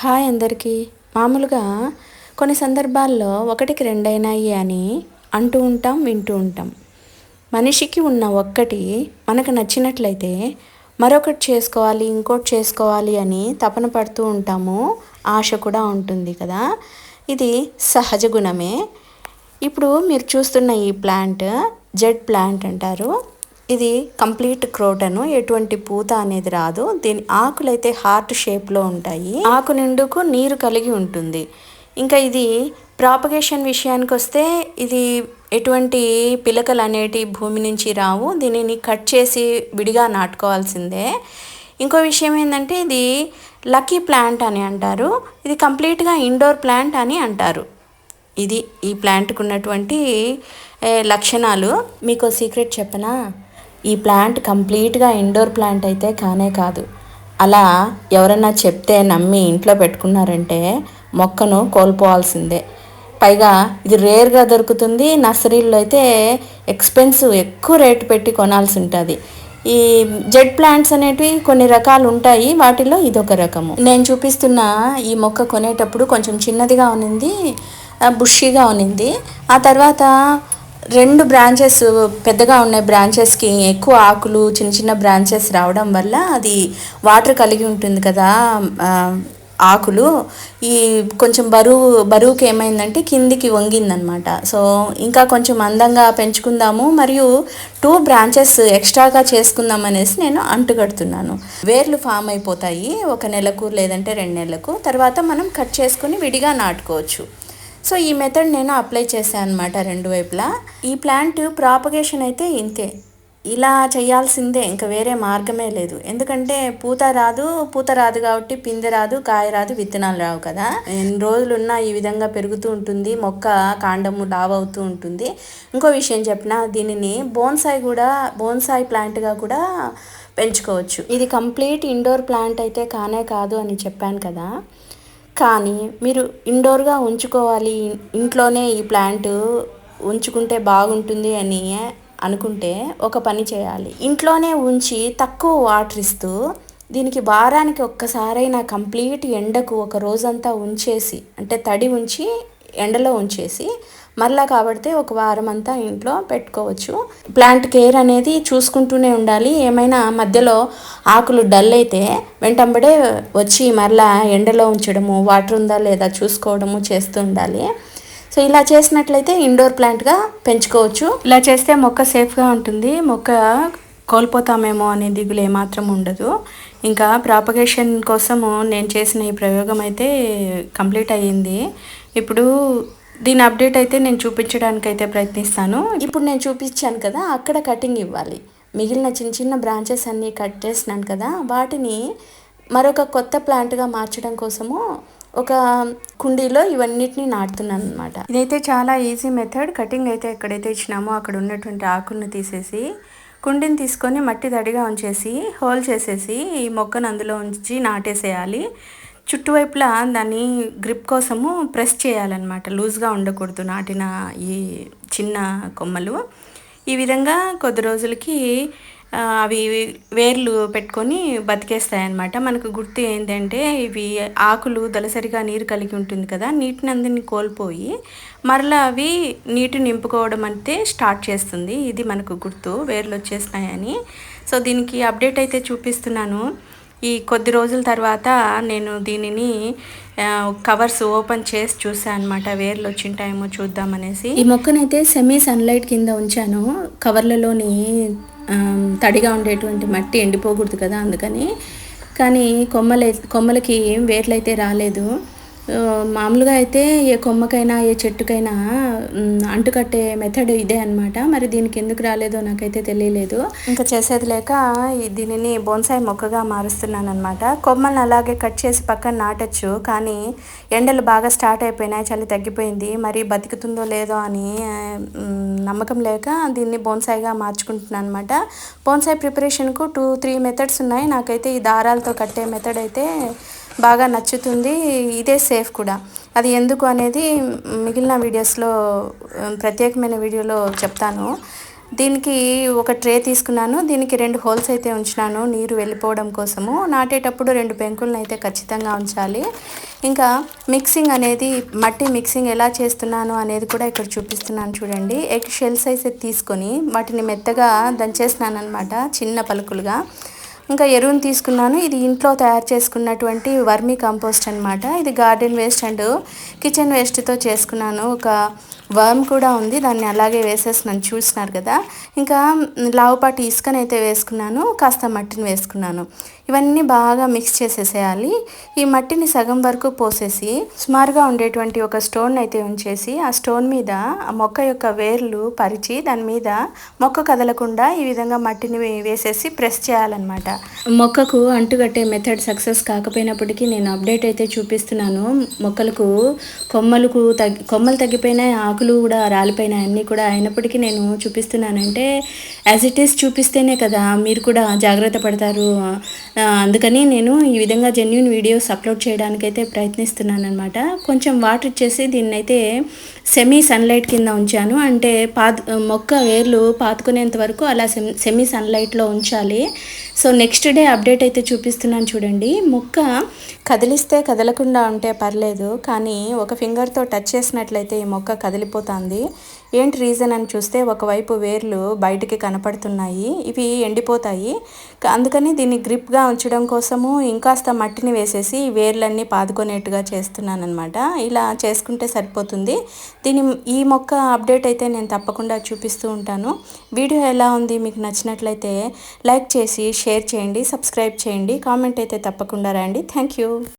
Hi అందరికీ. మామూలుగా కొన్ని సందర్భాల్లో ఒకటికి రెండైనాయి అని అంటూ ఉంటాం వింటూ ఉంటాం. మనిషికి ఉన్న ఒక్కటి మనకు నచ్చినట్లయితే మరొకటి చేసుకోవాలి ఇంకోటి చేసుకోవాలి అని తపన పడుతూ ఉంటాము. ఆశ కూడా ఉంటుంది కదా. ఇది సహజ గుణమే. ఇప్పుడు మీరు చూస్తున్న ఈ ప్లాంట్ జెడ్ ప్లాంట్ అంటారు. ఇది కంప్లీట్ క్రోటను ఎటువంటి పూత అనేది రాదు. దీని ఆకులు అయితే హార్ట్ షేప్లో ఉంటాయి. ఆకు నిండుకు నీరు కలిగి ఉంటుంది. ఇంకా ఇది ప్రాపగేషన్ విషయానికి వస్తే ఇది ఎటువంటి పిలకలు అనేటి భూమి నుంచి రావు. దీనిని కట్ చేసి విడిగా నాటుకోవాల్సిందే. ఇంకో విషయం ఏంటంటే ఇది లక్కీ ప్లాంట్ అని అంటారు. ఇది కంప్లీట్గా ఇండోర్ ప్లాంట్ అని అంటారు. ఇది ఈ ప్లాంట్కు ఉన్నటువంటి లక్షణాలు. మీకు సీక్రెట్ చెప్పనా? ఈ ప్లాంట్ కంప్లీట్గా ఇండోర్ ప్లాంట్ అయితే కానే కాదు. అలా ఎవరన్నా చెప్తే నమ్మి ఇంట్లో పెట్టుకున్నారంటే మొక్కను కోల్పోవాల్సిందే. పైగా ఇది రేర్గా దొరుకుతుంది నర్సరీల్లో అయితే ఎక్స్పెన్సివ్ ఎక్కువ రేటు పెట్టి కొనాల్సి ఉంటుంది ఈ జెడ్ ప్లాంట్స్ అనేటివి కొన్ని రకాలు ఉంటాయి వాటిలో ఇదొక రకము. నేను చూపిస్తున్న ఈ మొక్క కొనేటప్పుడు కొంచెం చిన్నదిగా ఉన్నింది ఆ, బుషీగా ఉన్నింది. ఆ తర్వాత రెండు బ్రాంచెస్ పెద్దగా ఉన్న బ్రాంచెస్కి ఎక్కువ ఆకులు చిన్న చిన్న బ్రాంచెస్ రావడం వల్ల అది వాటర్ కలిగి ఉంటుంది కదా ఆకులు. ఈ కొంచెం బరువు బరువుకి ఏమైందంటే కిందికి వంగిందనమాట సో ఇంకా కొంచెం అందంగా పెంచుకుందాము. మరియు టూ బ్రాంచెస్ ఎక్స్ట్రాగా చేసుకుందాం అనేసి నేను అంటుకడుతున్నాను వేర్లు ఫామ్ అయిపోతాయి. ఒక నెలకు లేదంటే రెండు నెలలకు. తర్వాత మనం కట్ చేసుకుని విడిగా నాటుకోవచ్చు. సో ఈ మెథడ్ నేను అప్లై చేశాను అనమాట రెండు వైపులా. ఈ ప్లాంట్ ప్రాపగేషన్ అయితే ఇంతే. ఇలా చేయాల్సిందే ఇంకా వేరే మార్గమే లేదు. ఎందుకంటే పూత రాదు పూత రాదు కాబట్టి పిందె రాదు కాయ రాదు విత్తనాలు రావు కదా. ఎన్ని రోజులున్నా ఈ విధంగా పెరుగుతూ ఉంటుంది మొక్క కాండము లావ్ అవుతూ ఉంటుంది. ఇంకో విషయం చెప్పిన దీనిని బోన్సాయి కూడా బోన్సాయి ప్లాంట్గా కూడా పెంచుకోవచ్చు. ఇది కంప్లీట్ ఇండోర్ ప్లాంట్ అయితే కానే కాదు అని చెప్పాను కదా. కానీ మీరు ఇండోర్గా ఉంచుకోవాలి ఇంట్లోనే ఈ ప్లాంట్ ఉంచుకుంటే బాగుంటుంది అని అనుకుంటే ఒక పని చేయాలి. ఇంట్లోనే ఉంచి తక్కువ వాటర్ ఇస్తూ దీనికి వారానికి ఒక్కసారైనా కంప్లీట్ ఎండకు ఒక రోజంతా ఉంచేసి అంటే తడి ఉంచి ఎండలో ఉంచేసి మరలా కాబట్టి ఒక వారం అంతా ఇంట్లో పెట్టుకోవచ్చు. ప్లాంట్ కేర్ అనేది చూసుకుంటూనే ఉండాలి. ఏమైనా మధ్యలో ఆకులు డల్ అయితే వెంటంబడే వచ్చి మరలా ఎండలో ఉంచడము వాటర్ ఉందా లేదా చూసుకోవడము చేస్తూ ఉండాలి. సో ఇలా చేసినట్లయితే ఇండోర్ ప్లాంట్గా పెంచుకోవచ్చు. ఇలా చేస్తే మొక్క సేఫ్గా ఉంటుంది. మొక్క కోల్పోతామేమో అనే దిగులు ఏమాత్రం ఉండదు. ఇంకా ప్రాపగేషన్ కోసము నేను చేసిన ఈ ప్రయోగం అయితే కంప్లీట్ అయ్యింది. ఇప్పుడు దీని అప్డేట్ అయితే నేను చూపించడానికి అయితే ప్రయత్నిస్తాను. ఇప్పుడు నేను చూపించాను కదా అక్కడ కటింగ్ ఇవ్వాలి. మిగిలిన చిన్న చిన్న బ్రాంచెస్ అన్నీ కట్ చేసినాను కదా వాటిని మరొక కొత్త ప్లాంట్గా మార్చడం కోసము ఒక కుండీలో ఇవన్నిటిని నాటుతున్నాను అనమాట ఇదైతే చాలా ఈజీ మెథడ్ కటింగ్ అయితే ఎక్కడైతే ఇచ్చినామో అక్కడ ఉన్నటువంటి ఆకులను తీసేసి కుండీని తీసుకొని మట్టి తడిగా ఉంచేసి హోల్ చేసేసి ఈ మొక్కను అందులో ఉంచి నాటేసేయాలి. చుట్టువైపులా దాన్ని గ్రిప్ కోసము ప్రెస్ చేయాలన్నమాట. లూజ్గా ఉండకూడదు నాటిన ఈ చిన్న కొమ్మలు. ఈ విధంగా కొద్ది రోజులకి అవి వేర్లు పెట్టుకొని బతికేస్తాయి అన్నమాట మనకు గుర్తు ఏంటంటే ఇవి ఆకులు దళసరిగా నీరు కలిగి ఉంటుంది కదా నీటిని అందరిని కోల్పోయి మరలా అవి నీటి నింపుకోవడం అంతే స్టార్ట్ చేస్తుంది. ఇది మనకు గుర్తు వేర్లు వచ్చేసినాయని. సో దీనికి అప్డేట్ అయితే చూపిస్తున్నాను. ఈ కొద్ది రోజుల తర్వాత నేను దీనిని కవర్స్ ఓపెన్ చేసి చూసాను అనమాట వేర్లు వచ్చిన వచ్చింటాయేమో చూద్దామనేసి ఈ మొక్కనైతే సెమీ సన్లైట్ కింద ఉంచాను. కవర్లలోని తడిగా ఉండేటువంటి మట్టి ఎండిపోకూడదు కదా అందుకని. కానీ కొమ్మలై కొమ్మలకి వేర్లు అయితే రాలేదు. మామూలుగా అయితే ఏ కొమ్మకైనా ఏ చెట్టుకైనా అంటుకట్టే మెథడ్ ఇదే అనమాట మరి దీనికి ఎందుకు రాలేదో నాకైతే తెలియలేదు. ఇంకా చేసేది లేక దీనిని బోన్సాయి మొక్కగా మారుస్తున్నాను అనమాట కొమ్మల్ని అలాగే కట్ చేసి పక్కన నాటచ్చు కానీ ఎండలు బాగా స్టార్ట్ అయిపోయినాయి చలి తగ్గిపోయింది. మరి బతుకుతుందో లేదో అని నమ్మకం లేక దీన్ని బోన్సాయిగా మార్చుకుంటున్నాను అనమాట బోన్సాయి ప్రిపరేషన్కు టూ త్రీ మెథడ్స్ ఉన్నాయి. నాకైతే ఈ దారాలతో కట్టే మెథడ్ అయితే బాగా నచ్చుతుంది. ఇదే సేఫ్ కూడా. అది ఎందుకు అనేది మిగిలిన వీడియోస్లో ప్రత్యేకమైన వీడియోలో చెప్తాను. దీనికి ఒక ట్రే తీసుకున్నాను. దీనికి రెండు హోల్స్ అయితే ఉంచినాను నీరు వెళ్ళిపోవడం కోసము. నాటేటప్పుడు రెండు పెంకులను అయితే ఖచ్చితంగా ఉంచాలి. ఇంకా మిక్సింగ్ అనేది మట్టి మిక్సింగ్ ఎలా చేస్తున్నాను అనేది కూడా ఇక్కడ చూపిస్తున్నాను చూడండి. ఎగ్ షెల్స్ అయితే తీసుకొని వాటిని మెత్తగా దంచేసినాను అనమాట చిన్న పలుకులుగా. ఇంకా ఎరువుని తీసుకున్నాను. ఇది ఇంట్లో తయారు చేసుకున్నటువంటి వర్మీ కంపోస్ట్ అనమాట ఇది గార్డెన్ వేస్ట్ అండ్ కిచెన్ వేస్ట్తో చేసుకున్నాను. ఒక వర్మ్ కూడా ఉంది. దాన్ని అలాగే వేసేసినాను చూసినారు కదా. ఇంకా లావుపాటి ఇసుకనైతే వేసుకున్నాను. కాస్త మట్టిని వేసుకున్నాను. ఇవన్నీ బాగా మిక్స్ చేసేసేయాలి. ఈ మట్టిని సగం వరకు పోసేసి సుమారుగా ఉండేటువంటి ఒక స్టోన్ అయితే ఉంచేసి ఆ స్టోన్ మీద ఆ మొక్క యొక్క వేర్లు పరిచి దాని మీద మొక్క కదలకుండా ఈ విధంగా మట్టిని వేసేసి ప్రెస్ చేయాలన్నమాట. మొక్కకు అంటుగట్టే మెథడ్ సక్సెస్ కాకపోయినప్పటికీ నేను అప్డేట్ అయితే చూపిస్తున్నాను. మొక్కలకు కొమ్మలకు తగ్గి కొమ్మలు తగ్గిపోయినాయి ఆకులు కూడా రాలిపోయినాయి అన్నీ కూడా అయినప్పటికీ నేను చూపిస్తున్నానంటే యాజ్ ఇట్ ఈస్ చూపిస్తేనే కదా మీరు కూడా జాగ్రత్త పడతారు. అందుకని నేను ఈ విధంగా జెన్యున్ వీడియోస్ అప్లోడ్ చేయడానికైతే ప్రయత్నిస్తున్నాను అనమాట కొంచెం వాటర్ ఇచ్చేసి దీన్నైతే సెమీ సన్లైట్ కింద ఉంచాను. అంటే పాత్ మొక్క వేర్లు పాతుకునేంత వరకు అలా సెమీ సన్లైట్లో ఉంచాలి. సో నెక్స్ట్ డే అప్డేట్ అయితే చూపిస్తున్నాను చూడండి. మొక్క కదిలిస్తే కదలకుండా ఉంటే పర్లేదు కానీ ఒక ఫింగర్తో టచ్ చేసినట్లయితే ఈ మొక్క కదిలిపోతుంది. ఏంటి రీజన్ అని చూస్తే ఒకవైపు వేర్లు బయటికి కనపడుతున్నాయి ఇవి ఎండిపోతాయి. అందుకని దీన్ని గ్రిప్గా ఉంచడం కోసము ఇంకాస్త మట్టిని వేసేసి వేర్లన్నీ పాదుకునేట్టుగా చేస్తున్నాను అనమాట ఇలా చేసుకుంటే సరిపోతుంది. దీని ఈ మొక్క అప్డేట్ అయితే నేను తప్పకుండా చూపిస్తూ ఉంటాను. వీడియో ఎలా ఉంది మీకు నచ్చినట్లయితే లైక్ చేసి షేర్ చేయండి సబ్స్క్రైబ్ చేయండి కామెంట్ అయితే తప్పకుండా రండి థ్యాంక్ యూ.